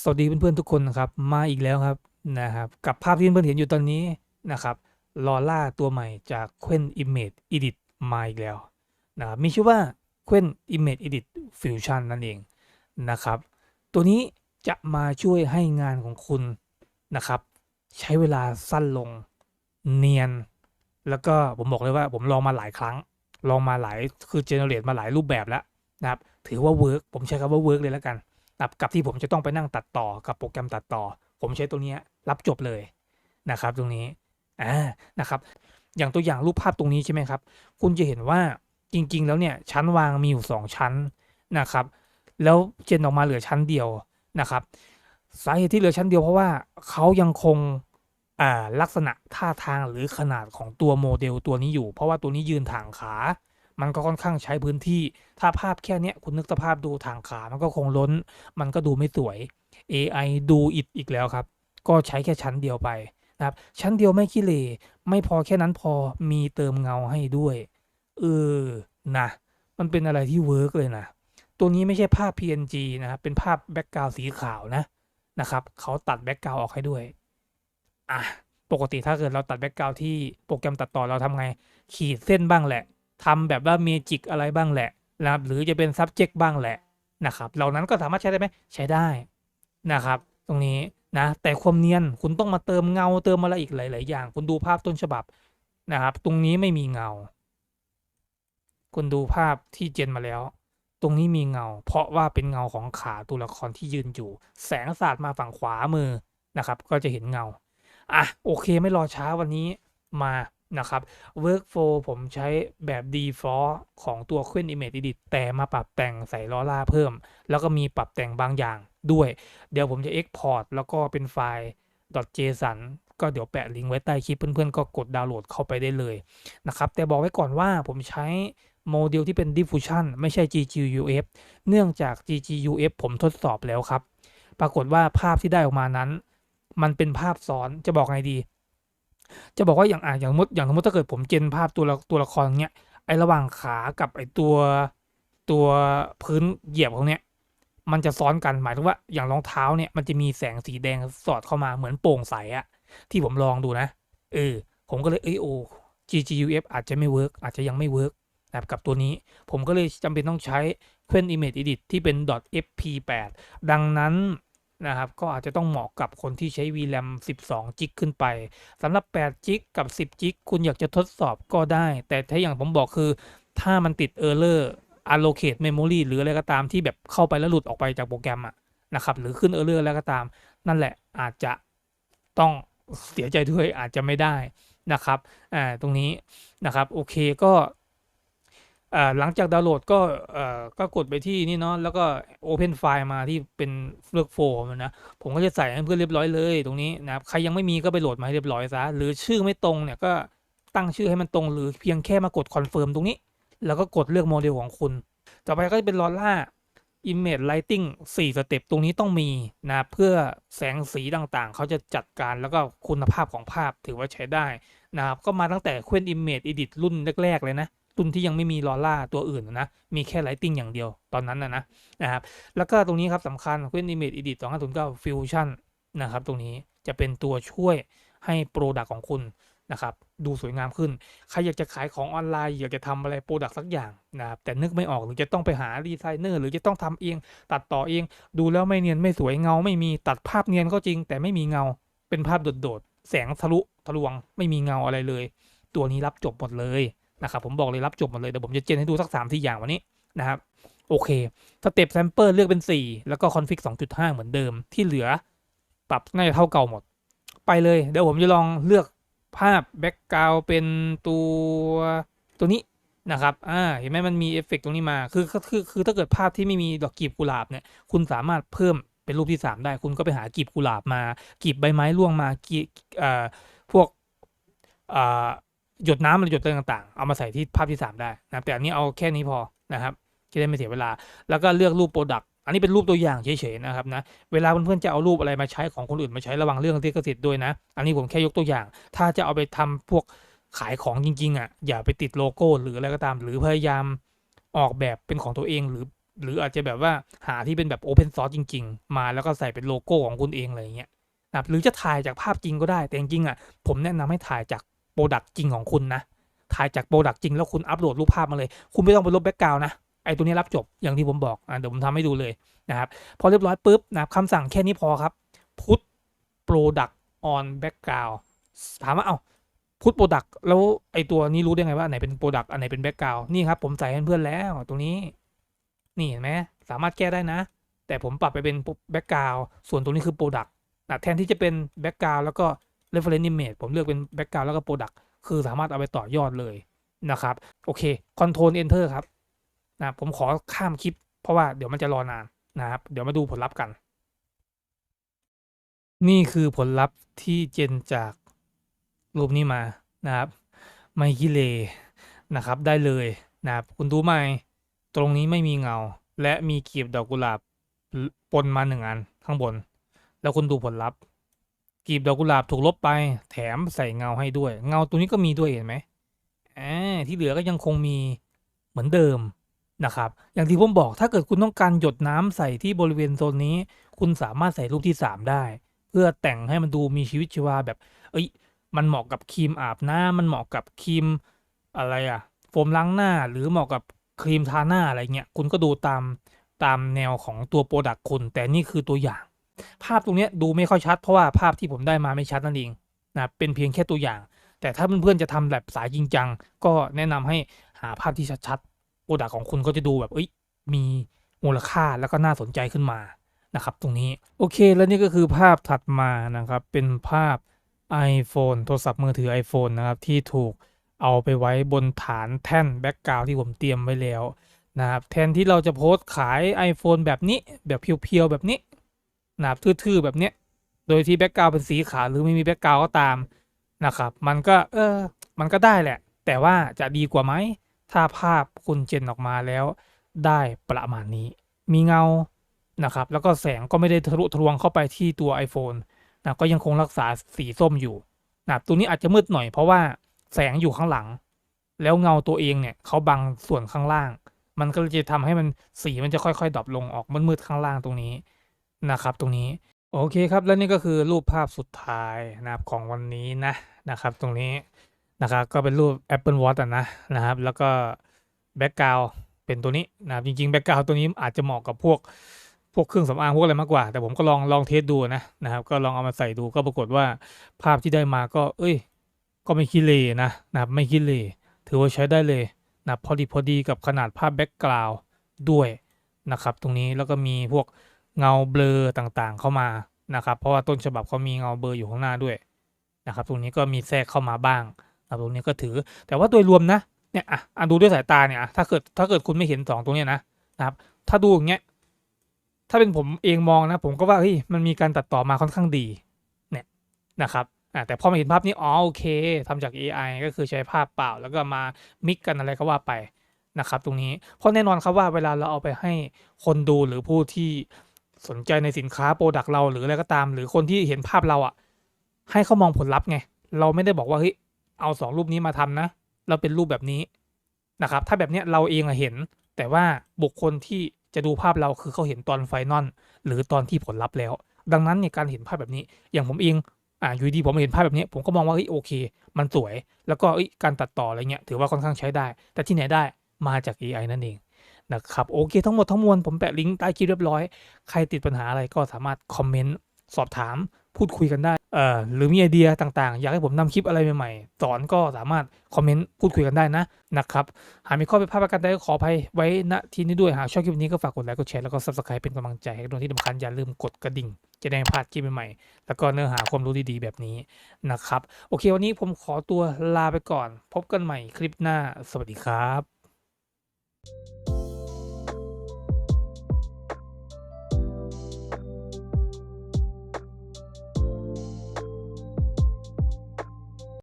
สวัสดีเพื่อนๆทุกคนนะครับ มาอีกแล้วครับนะครับกับภาพที่เพื่อนๆเห็นอยู่ตอนนี้นะครับลอล่าตัวใหม่จาก q u e n Image Edit มาอีกแล้วนะครับมีชื่อว่า q u e n Image Edit Fusion นั่นเองนะครับ ตัวนี้จะมาช่วยให้งานของคุณนะครับ ใช้เวลาสั้นลงเนียน แล้วก็ผมบอกเลยว่าผมลองมาหลายครั้ง ลองมาหลายคือเจเนเรตมาหลายรูปแบบแล้วนะครับถือว่าเวิร์กผมใช้คำว่าเวิร์กเลยแล้วกัน กับกับที่ผมจะต้องไปนั่งตัดต่อกับโปรแกรมตัดต่อ ผมใช้ตัวนี้รับจบเลยนะครับ ตรงนี้อ่านะครับ อย่างตัวอย่างรูปภาพตรงนี้ใช่ไหมครับ คุณจะเห็นว่าจริง ๆ แล้วเนี่ยชั้นวางมีอยู่สองชั้นนะครับ แล้วเจนออกมาเหลือชั้นเดียวนะครับสาเหตุที่เหลือชั้นเดียวเพราะว่าเขายังคงลักษณะท่าทางหรือขนาดของตัวโมเดลตัวนี้อยู่ เพราะว่าตัวนี้ยืนถ่างขา มันก็ค่อนข้างใช้พื้นที่ ถ้าภาพแค่เนี้ยคุณนึกสภาพดูทางขา มันก็คงล้น มันก็ดูไม่สวย AI ดูอิดอีกแล้วครับ ก็ใช้แค่ชั้นเดียวไปนะครับ ชั้นเดียวไม่ขี้เลไม่พอแค่นั้นพอมีเติมเงาให้ด้วยเออนะมันเป็นอะไรที่เวิร์กเลยนะ ตัวนี้ไม่ใช่ภาพ PNG นะครับ เป็นภาพแบ็กกราวสีขาวนะนะครับ เขาตัดแบ็กกราวออกให้ด้วย อะ ปกติถ้าเกิดเราตัดแบ็กกราวที่โปรแกรมตัดต่อเราทำไง ขีดเส้นบ้างแหละ ทำแบบว่าเมจิกอะไรบ้างแหละนะครับหรือจะเป็น subject บ้างแหละนะครับ เหล่านั้นก็สามารถใช้ได้ไหมใช้ได้นะครับ ตรงนี้นะแต่ความเนียนคุณต้องมาเติมเงาเติมอะไรอีกหลาย ๆ อย่าง คุณดูภาพต้นฉบับนะครับ ตรงนี้ไม่มีเงา คุณดูภาพที่เจนมาแล้ว ตรงนี้มีเงา เพราะว่าเป็นเงาของขาตัวละครที่ยืนอยู่ แสงสาดมาฝั่งขวามือนะครับ ก็จะเห็นเงาอะโอเคไม่รอช้าวันนี้มา นะครับ Workflow ผมใช้แบบ default ของตัว q u e n Image Edit แต่มาปรับแต่งใส่ล้อล่าเพิ่ม แล้วก็มีปรับแต่งบางอย่างด้วย เดี๋ยวผมจะ Export แล้วก็เป็นไฟล์ .json ก็เดี๋ยวแปะลิงก์ไว้ใต้คลิปเพื่อนๆ ก็กดดาวน์โหลดเข้าไปได้เลยนะครับ แต่บอกไว้ก่อนว่าผมใช้โมเดลที่เป็น diffusion ไม่ใช่ GGUF เนื่องจาก GGUF ผมทดสอบแล้วครับ ปรากฏว่าภาพที่ได้ออกมานั้น มันเป็นภาพซ้อนจะบอกไงดี จะบอกว่าอย่างอ่าอย่างสมมติอย่างสมมติถ้าเกิดผมเจนภาพตัวละตัวละครเนี้ยไอระหว่างขากับไอตัวตัวพื้นเหยียบของเนี้ยมันจะซ้อนกันหมายถึงว่าอย่างรองเท้าเนี่ยมันจะมีแสงสีแดงสอดเข้ามาเหมือนโปร่งใสอะที่ผมลองดูนะเออผมก็เลยเอยโอ GGUF อาจจะไม่เวิร์กอาจจะยังไม่เวิร์กนะครับกับตัวนี้ผมก็เลยจำเป็นต้องใช้ q u e n Image Edit ที่เป็น .fp8 ดังนั้น นะครับก็อาจจะต้องเหมาะกับคนที่ใช้ VRAM 12 จิกขึ้นไปสำหรับ 8 จิกกับ 10 จิกคุณอยากจะทดสอบก็ได้ แต่ถ้าอย่างผมบอกคือ ถ้ามันติด Error allocate memory หรืออะไรก็ตามที่แบบเข้าไปแล้วหลุดออกไปจากโปรแกรมอะนะครับหรือขึ้น Error แล้วก็ตาม นั่นแหละอาจจะต้องเสียใจด้วยอาจจะไม่ได้นะครับอ่าตรงนี้นะครับโอเคก็ หลังจากดาวน์โหลดก็ก็กดไปที่นี่เนาะแล้วก็ Open ไฟล์มาที่เป็นเลือกโฟมนะผมก็จะใส่ให้เพื่อนเรียบร้อยเลยตรงนี้นะครับใครยังไม่มีก็ไปโหลดมาให้เรียบร้อยซะหรือชื่อไม่ตรงเนี่ยก็ตั้งชื่อให้มันตรงหรือเพียงแค่มากดคอนเฟิร์มตรงนี้ แล้วก็กดเลือกโมเดลของคุณ ต่อไปก็จะเป็นลอล่า Image Lighting 4สเต็ปตรงนี้ต้องมีนะเพื่อแสงสีต่างๆ เขาจะจัดการแล้วก็คุณภาพของภาพถือว่าใช้ได้นะครับก็มาตั้งแต่ q u e n Image Edit รุ่นแรกๆเลยนะ รุ่นที่ยังไม่มีลอล่าตัวอื่นนะมีแค่ไลติงอย่างเดียวตอนนั้นนะนะนะครับแล้วก็ตรงนี้ครับสำคัญ q u e n Image Edit 2509 Fusion นะครับตรงนี้จะเป็นตัวช่วยให้โปรดักของคุณนะครับดูสวยงามขึ้น ใครอยากจะขายของออนไลน์ อยากจะทำอะไรโปรดักต์สักอย่างนะครับแต่นึกไม่ออกหรือจะต้องไปหาดีไซเนอร์หรือจะต้องทำเอง ตัดต่อเอง ดูแล้วไม่เนียนไม่สวยเงา ไม่มีตัดภาพเนียนก็จริง แต่ไม่มีเงา เป็นภาพโดดๆแสงทะลุทะลวงไม่มีเงาอะไรเลย ตัวนี้รับจบหมดเลย นะครับผมบอกเลยรับจบหมดเลยเดี๋ยวผมจะเจนให้ดูสักสามสี่อย่างวันนี้นะครับโอเคสเต็ปแซมเปิลเลือกเป็น 4 แล้วก็คอนฟิก2.5 เหมือนเดิมที่เหลือ ปรับน่าจะเท่าเก่าหมด ไปเลยเดี๋ยวผมจะลองเลือกภาพแบ็กกราวเป็นตัวตัวนี้นะครับ อ่า เห็นไหมมันมีเอฟเฟกตรงนี้มา คือ คือ คือ ถ้าเกิดภาพที่ไม่มีดอกกีบกุหลาบเนี่ย คุณสามารถเพิ่มเป็นรูปที่ 3 ได้ คุณก็ไปหากีบกุหลาบมา กีบใบไม้ร่วงมา กีบอ่าพวกอ่า หยดน้ำหรือหยดอะไรต่างๆ เอามาใส่ที่ภาพที่ 3 ได้นะแต่อันนี้เอาแค่นี้พอนะครับจะได้ไม่เสียเวลา แล้วก็เลือกรูปโปรดักต์อันนี้เป็นรูปตัวอย่างเฉยๆนะครับนะเวลาเพื่อนๆจะเอารูปอะไรมาใช้ของคนอื่นมาใช้ระวังเรื่องที่กสิทธิ์ด้วยนะ อันนี้ผมแค่ยกตัวอย่าง ถ้าจะเอาไปทำพวกขายของจริงๆอะอย่าไปติดโลโก้หรืออะไรก็ตาม หรือพยายามออกแบบเป็นของตัวเองหรือ หรืออาจจะแบบว่าหาที่เป็นแบบ Open Source จริง ๆ มาแล้วก็ใส่เป็นโลโก้ของคุณเองอะไรเงี้ยนะหรือจะถ่ายจากภาพจริงก็ได้แต่จริงๆอะผมแนะนำให้ถ่ายจาก โปรดักต์จริงของคุณนะ ถ่ายจากโปรดักต์จริงแล้วคุณอัปโหลดรูปภาพมาเลย คุณไม่ต้องไปลบแบ็กกราวน์นะไอตัวนี้รับจบอย่างที่ผมบอกอะเดี๋ยวผมทำให้ดูเลยนะครับ พอเรียบร้อยปุ๊บนะครับคำสั่งแค่นี้พอครับ put product on background ถามว่าเอ้า put product แล้วไอตัวนี้รู้ได้ไงว่าอันไหนเป็น product อันไหนเป็น background นี่ครับผมใส่ให้เพื่อนแล้วตรงนี้ นี่เห็นไหมสามารถแก้ได้นะ แต่ผมปรับไปเป็น background ส่วนตรงนี้คือ product นะแทนที่จะเป็น background แล้วก็ reference image ผมเลือกเป็น background แล้วก็ product คือสามารถเอาไปต่อยอดเลยนะครับ โอเค control enter ครับนะผมขอข้ามคลิป เพราะว่าเดี๋ยวมันจะรอนานนะครับ เดี๋ยวมาดูผลลัพธ์กัน นี่คือผลลัพธ์ที่เจนจากรูปนี้มานะครับ ไม่กิเลนะครับ ได้เลยนะครับ คุณดูไหมตรงนี้ไม่มีเงา และมีกีบดอกกุหลาบปนมาหนึ่งอันข้างบน แล้วคุณดูผลลัพธ์ กลีบดอกกุหลาบถูกลบไป แถมใส่เงาให้ด้วย เงาตัวนี้ก็มีด้วยเห็นไหมอ่าที่เหลือก็ยังคงมีเหมือนเดิมนะครับ อย่างที่ผมบอกถ้าเกิดคุณต้องการหยดน้ำใส่ที่บริเวณโซนนี้ คุณสามารถใส่รูปที่ 3 ได้ เพื่อแต่งให้มันดูมีชีวิตชีวาแบบ เอ้ย มันเหมาะกับครีมอาบหน้ำมันเหมาะกับครีมอะไรอะโฟมล้างหน้าหรือเหมาะกับครีมทาหน้าอะไรเงี้ย คุณก็ดูตามตามแนวของตัวโปรดักต์คุณ แต่นี่คือตัวอย่าง ภาพตรงนี้ดูไม่ค่อยชัดเพราะว่าภาพที่ผมได้มาไม่ชัดนั่นเองนะเป็นเพียงแค่ตัวอย่าง แต่ถ้าเพื่อนๆจะทำแบบสายจริงจังก็แนะนำให้หาภาพที่ชัดๆโปรดักของคุณก็จะดูแบบเอ้ยมีมูลค่าแล้วก็น่าสนใจขึ้นมานะครับตรงนี้โอเคแล้วนี่ก็คือภาพถัดมานะครับเป็นภาพ iPhone โทรศัพท์มือถือ iPhone นะครับที่ถูกเอาไปไว้บนฐานแท่นแบ็กกราวที่ผมเตรียมไว้แล้วนะครับแทนที่เราจะโพสต์ขาย iPhone แบบนี้แบบเพียวๆแบบนี้ นะครับทื่อๆแบบเนี้ย โดยที่แบ็กกราวเป็นสีขาวหรือไม่มีแบ็กกราวก็ตามนะครับ มันก็เออ มันก็ได้แหละ แต่ว่าจะดีกว่าไหม ถ้าภาพคุณเจนออกมาแล้ว ได้ประมาณนี้ มีเงานะครับ แล้วก็แสงก็ไม่ได้ทะลุทะลวงเข้าไปที่ตัว iPhone นะก็ยังคงรักษาสีส้มอยู่นะตัวนี้อาจจะมืดหน่อยเพราะว่าแสงอยู่ข้างหลัง แล้วเงาตัวเองเนี่ยเขาบังส่วนข้างล่าง มันก็จะทำให้มันสีมันจะค่อยๆดรอปลงออกมืดๆข้างล่างตรงนี้ นะครับตรงนี้โอเคครับแล้วนี่ก็คือรูปภาพสุดท้ายนะครับของวันนี้นะนะครับ ตรงนี้นะครับก็เป็นรูป Apple Watch อะนะนะครับ แล้วก็แบ็กกราวเป็นตัวนี้นะครับจริงๆแบ็กกราวตัวนี้อาจจะเหมาะกับพวกพวกเครื่องสำอางพวกอะไรมากกว่า แต่ผมก็ลองลองเทสดูนะนะครับ ก็ลองเอามาใส่ดูก็ปรากฏว่าภาพที่ได้มาก็ เอ้ย ก็ไม่คิดเลยนะนะครับไม่คิดเลยถือว่าใช้ได้เลยนะพอดีพอดีกับขนาดภาพแบ็กกราวด้วยนะครับ ตรงนี้แล้วก็มีพวก เงาเบลอต่างๆเข้ามานะครับ เพราะว่าต้นฉบับเขามีเงาเบลออยู่ข้างหน้าด้วยนะครับ ตรงนี้ก็มีแทรกเข้ามาบ้างนะครับตรงนี้ก็ถือ แต่ว่าโดยรวมนะเนี่ยอะอะดูด้วยสายตาเนี่ยถ้าเกิดถ้าเกิดคุณไม่เห็นสองตรงเนี้ยนะนะครับ ถ้าดูอย่างเงี้ยถ้าเป็นผมเองมองนะ ผมก็ว่าเฮ้ยมันมีการตัดต่อมาค่อนข้างดีเนี่ยนะครับอะแต่พอมาเห็นภาพนี้อ๋อโอเคทำจาก AI ก็คือใช้ภาพเปล่า แล้วก็มามิกกันอะไรก็ว่าไปนะครับ ตรงนี้เพราะแน่นอนครับว่าเวลาเราเอาไปให้คนดูหรือผู้ที่ สนใจในสินค้าโปรดักต์เราหรืออะไรก็ตาม หรือคนที่เห็นภาพเราอะ ให้เขามองผลลัพธ์ไง เราไม่ได้บอกว่าเฮ้ยเอาสองรูปนี้มาทำนะ เราเป็นรูปแบบนี้นะครับ ถ้าแบบเนี้ยเราเองอะเห็น แต่ว่าบุคคลที่จะดูภาพเราคือเขาเห็นตอนไฟนอลหรือตอนที่ผลลัพธ์แล้ว ดังนั้นเนี่ยการเห็นภาพแบบนี้ อย่างผมเองอ่าอยู่ดีผมเห็นภาพแบบนี้ ผมก็มองว่าเฮ้ยโอเค มันสวย แล้วก็การตัดต่ออะไรเงี้ยถือว่าค่อนข้างใช้ได้ แต่ที่ไหนได้มาจาก AI นั่นเอง นะครับโอเคทั้งหมดทั้งมวลผมแปะลิงก์ใต้คลิปเรียบร้อย ใครติดปัญหาอะไรก็สามารถคอมเมนต์สอบถามพูดคุยกันได้เอ่อหรือมีไอเดียต่างๆ อยากให้ผมนำคลิปอะไรใหม่ๆ สอนก็สามารถคอมเมนต์พูดคุยกันได้นะนะครับ หากมีข้อผิดพลาดประการใดก็ขออภัยไว้ณที่นี้ด้วย หากชอบคลิปนี้ก็ฝากกดไลค์ กดแชร์ แล้วก็ subscribe เป็นกำลังใจให้ด้วยที่สำคัญอย่าลืมกดกระดิ่ง จะได้ไม่พลาดคลิปใหม่ๆ แล้วก็เนื้อหาความรู้ดีๆ แบบนี้นะครับ โอเค วันนี้ผมขอตัวลาไปก่อน พบกันใหม่คลิปหน้า สวัสดีครับ